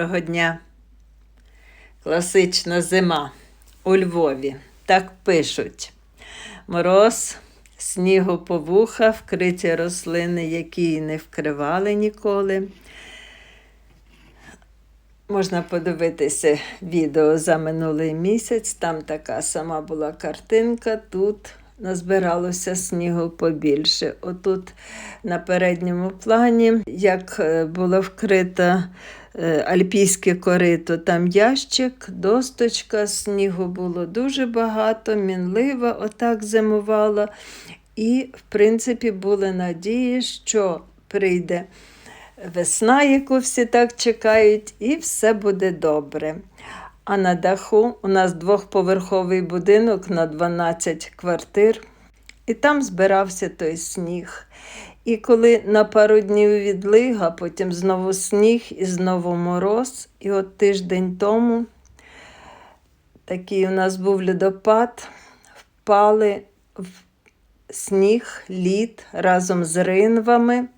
Доброго дня. Класична зима у Львові. Так пишуть. Мороз, снігу по вуха, вкриті рослини, які не вкривали ніколи. Можна подивитися відео за минулий місяць. Там така сама була картинка. Тут назбиралося снігу побільше. Отут на передньому плані, як е, було вкрито е, альпійське корито, там ящик, досточка, снігу було дуже багато, мінлива отак зимувала. І, в принципі, були надії, що прийде весна, яку всі так чекають, і все буде добре. А на даху у нас двохповерховий будинок на 12 квартир, і там збирався той сніг. І коли на пару днів відлига, потім знову сніг і знову мороз. І от тиждень тому такий у нас був льодопад, впали в сніг, лід разом з ринвами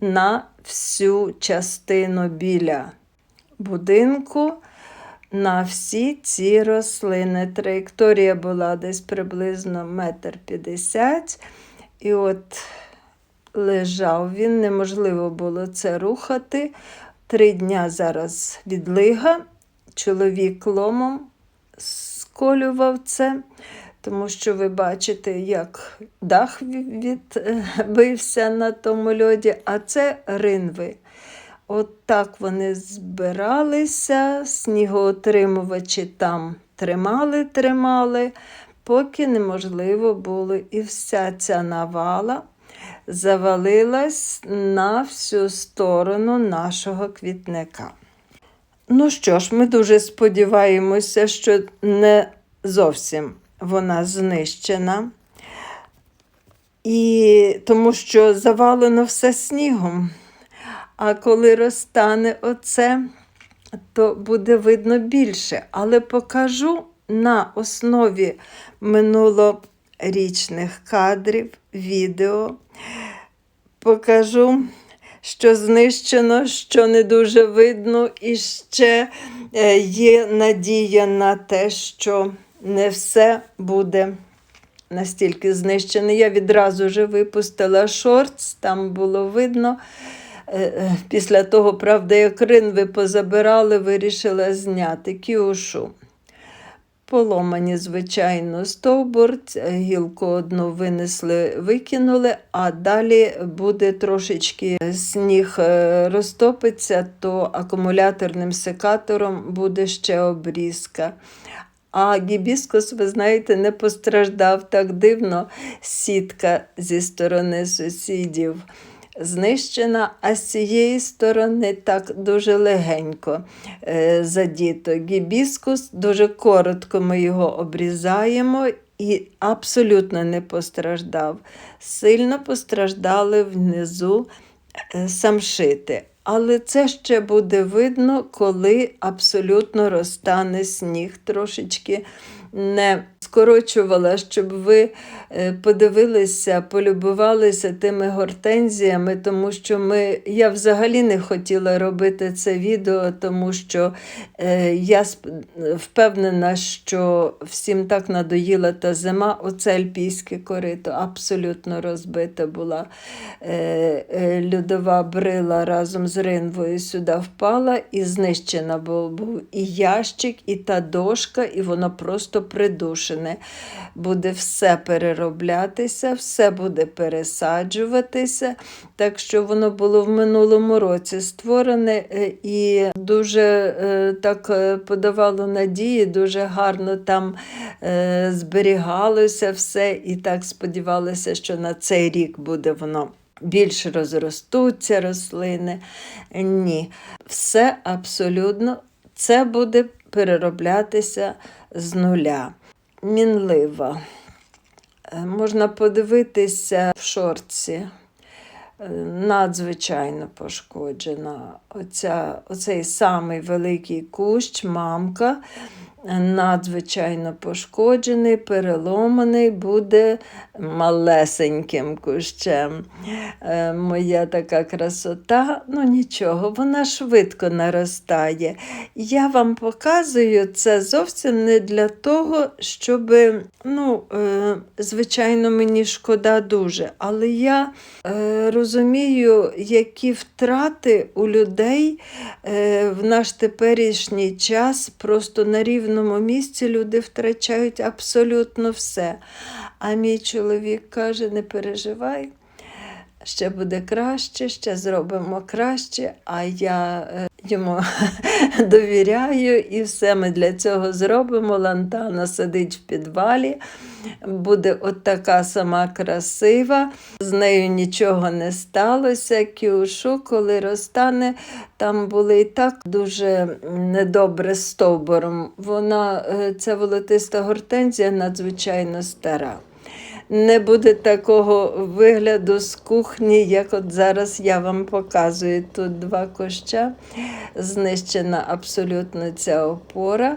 на всю частину біля будинку на всі ці рослини. Траєкторія була десь приблизно метр п'ятдесят. І от лежав він, неможливо було це рухати. Три дня зараз відлига. Чоловік ломом сколював це, тому що ви бачите, як дах відбився на тому льоді, а це ринви. От так вони збиралися, снігоотримувачі там тримали, тримали, поки неможливо було. І вся ця навала завалилась на всю сторону нашого квітника. Ну що ж, ми дуже сподіваємося, що не зовсім вона знищена. І тому що завалено все снігом. А коли розтане оце, то буде видно більше. Але покажу на основі минулорічних кадрів, відео. Покажу, що знищено, що не дуже видно, і ще е, є надія на те, що не все буде настільки знищене. Я відразу вже випустила шортс, там було видно. Е, е, після того, правда, як ринви позабирали, вирішила зняти кюшу. Поломані, звичайно, стовбур, гілку одну винесли, викинули, а далі буде трошечки сніг е, розтопиться, то акумуляторним секатором буде ще обрізка. А гібіскус, ви знаєте, не постраждав так дивно сітка зі сторони сусідів знищена, а з цієї сторони так дуже легенько е, задіто. Гібіскус, дуже коротко ми його обрізаємо. І абсолютно не постраждав. Сильно постраждали внизу е, самшити. Але це ще буде видно, коли абсолютно розтане сніг трошечки не скорочувала, щоб ви е, подивилися, полюбувалися тими гортензіями, тому що ми, я взагалі не хотіла робити це відео, тому що е, я впевнена, що всім так надоїла та зима. Оце альпійське корито абсолютно розбита була. Е, е, льодова брила разом з ринвою сюди впала і знищена був, був і ящик, і та дошка, і воно просто придушене. Буде все перероблятися, все буде пересаджуватися. Так що воно було в минулому році створене е, і дуже е, так е, подавало надії, дуже гарно там зберігалося все, і так сподівалося, що на цей рік буде воно. Більше розростуться рослини. Ні. Все абсолютно це буде перероблятися з нуля. Мінлива. Е, можна подивитися в шорці. Е, надзвичайно пошкоджена. Оця, Оцей самий великий кущ, мамка, надзвичайно пошкоджений, переломаний, буде малесеньким кущем. Е, Моя така красота, ну нічого, вона швидко наростає. Я вам показую це зовсім не для того, щоб, ну, е, звичайно, мені шкода дуже, але я е, розумію, які втрати у людей в наш теперішній час просто на рівному місці люди втрачають абсолютно все. А мій чоловік каже: не переживай. Ще буде краще, ще зробимо краще, а я е, йому довіряю і все ми для цього зробимо. Лантана сидить в підвалі, буде от така сама красива, з нею нічого не сталося. Кіушу, коли розтане, там були і так дуже недобре з стовбуром. Вона, е, ця волотиста гортензія надзвичайно стара. Не буде такого вигляду з кухні, як от зараз я вам показую. Тут два куща, знищена абсолютно ця опора.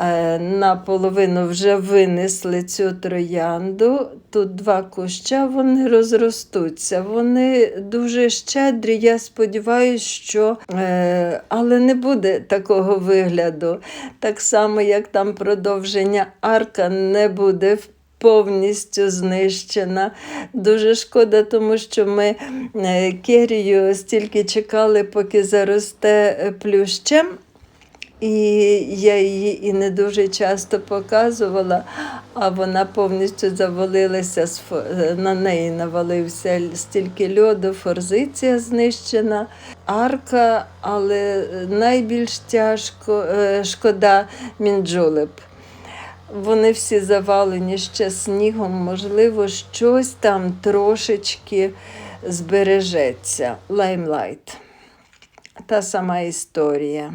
Е, Наполовину вже винесли цю троянду. Тут два куща, вони розростуться. Вони дуже щедрі. Я сподіваюся, що е, але не буде такого вигляду. Так само, як там продовження арка не буде в повністю знищена. Дуже шкода, тому що ми е, керію стільки чекали, поки заросте е, плющем. І я її і не дуже часто показувала, а вона повністю завалилася, е, на неї навалився стільки льоду, форзиція знищена, арка, але найбільш тяжко шкода мінджулеп. Вони всі завалені ще снігом, можливо, щось там трошечки збережеться. Лаймлайт. Та сама історія.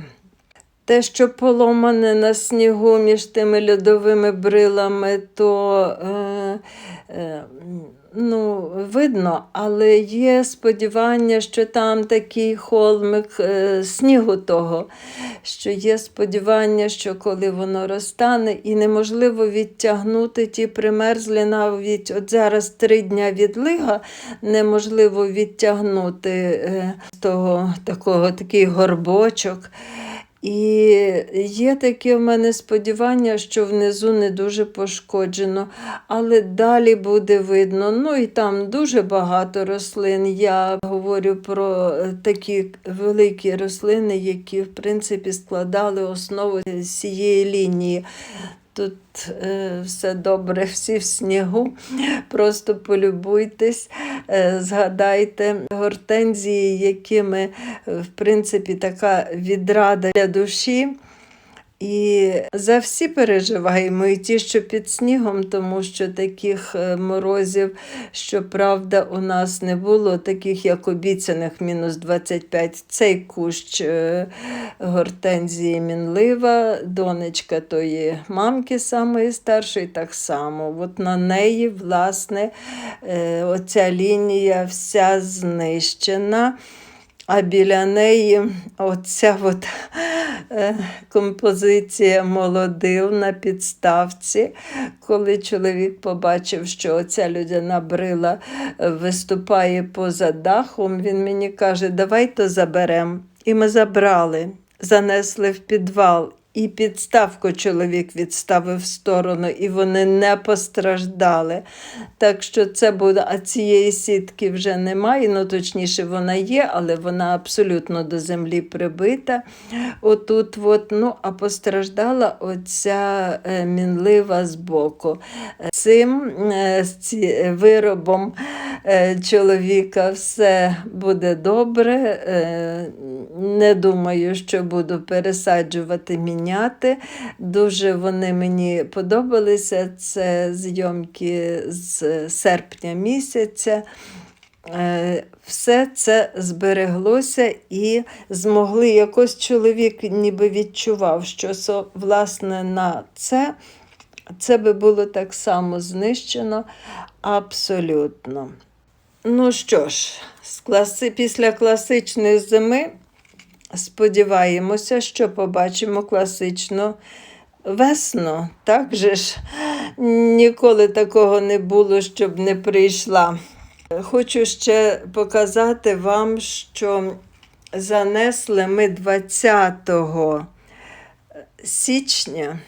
Те, що поломане на снігу між тими льодовими брилами, то е, е, ну, видно, але є сподівання, що там такий холмик е, снігу того, що є сподівання, що коли воно розтане, і неможливо відтягнути ті примерзлі навіть от зараз три дня відлига, неможливо відтягнути е, того такого такий горбочок. І є таке в мене сподівання, що внизу не дуже пошкоджено, але далі буде видно. Ну і там дуже багато рослин. Я говорю про е, такі великі рослини, які в принципі складали основу цієї лінії. Тут е, все добре, всі в снігу. Просто полюбуйтесь, е, згадайте гортензії, якими, е, в принципі, така відрада для душі. І за всі переживаємо, і ті, що під снігом, тому що таких е, морозів, щоправда, у нас не було, таких як обіцяних мінус 25. Цей кущ е, гортензії мінлива, донечка тої мамки самої старшої, так само. От на неї, власне, е, оця лінія вся знищена. А біля неї оця от, е, композиція молодив на підставці. Коли чоловік побачив, що оця людина брила е, виступає поза дахом, він мені каже, давай то заберемо. І ми забрали, занесли в підвал. І підставку чоловік відставив в сторону, і вони не постраждали. Так що це буде, а цієї сітки вже немає. Ну, точніше, вона є, але вона абсолютно до землі прибита. Отут, от, ну, а постраждала оця е, мінлива збоку. Цим е, ці, виробом е, чоловіка все буде добре. Е, Не думаю, що буду пересаджувати, міняти. Дуже вони мені подобалися. Це зйомки з серпня місяця. Е, Все це збереглося і змогли якось чоловік ніби відчував, що власне на це, це би було так само знищено абсолютно. Ну що ж, з класи, після класичної зими сподіваємося, що побачимо класичну весну. Так же ж ніколи такого не було, щоб не прийшла. Хочу ще показати вам, що занесли ми 20 січня.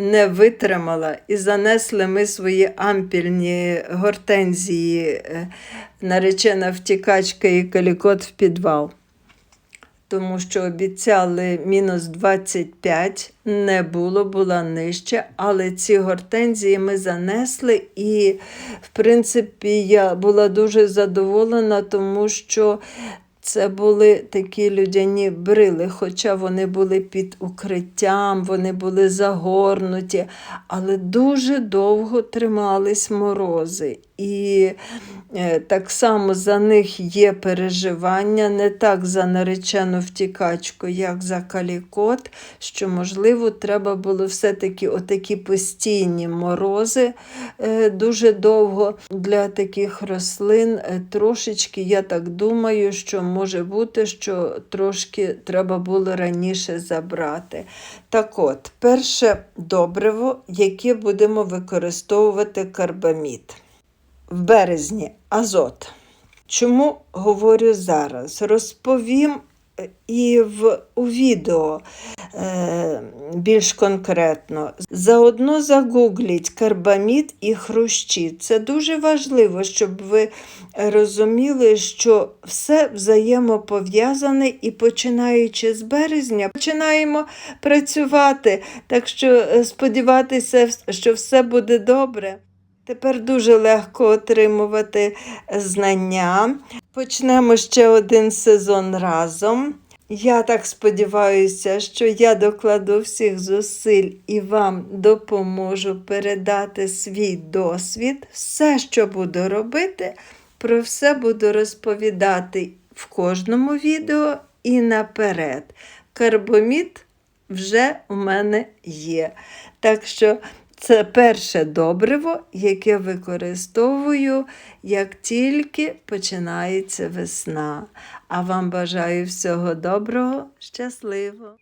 Не витримала і занесли ми свої ампільні гортензії, е, наречена втікачка і калікот в підвал. Тому що обіцяли мінус 25, не було, була нижче, але ці гортензії ми занесли, і, в принципі, я була дуже задоволена, тому що це були такі людяні брили, хоча вони були під укриттям, вони були загорнуті, але дуже довго тримались морози. І е, так само за них є переживання, не так за наречену втікачку, як за калікот, що, можливо, треба було все-таки отакі постійні морози е, дуже довго для таких рослин. Е, Трошечки, я так думаю, що може бути, що трошки треба було раніше забрати. Так от, перше добриво, яке будемо використовувати карбамід в березні азот. Чому говорю зараз? Розповім е, і в, у відео е, більш конкретно. Заодно загугліть карбамід і хрущі. Це дуже важливо, щоб ви розуміли, що все взаємопов'язане і починаючи з березня, починаємо працювати. Так що е, сподіватися, що все буде добре. Тепер дуже легко отримувати знання. Почнемо ще один сезон разом. Я так сподіваюся, що я докладу всіх зусиль і вам допоможу передати свій досвід. Все, що буду робити, про все буду розповідати в кожному відео і наперед. Карбомід вже у мене є. Так що це перше добриво, яке використовую, як тільки починається весна. А вам бажаю всього доброго, щасливо!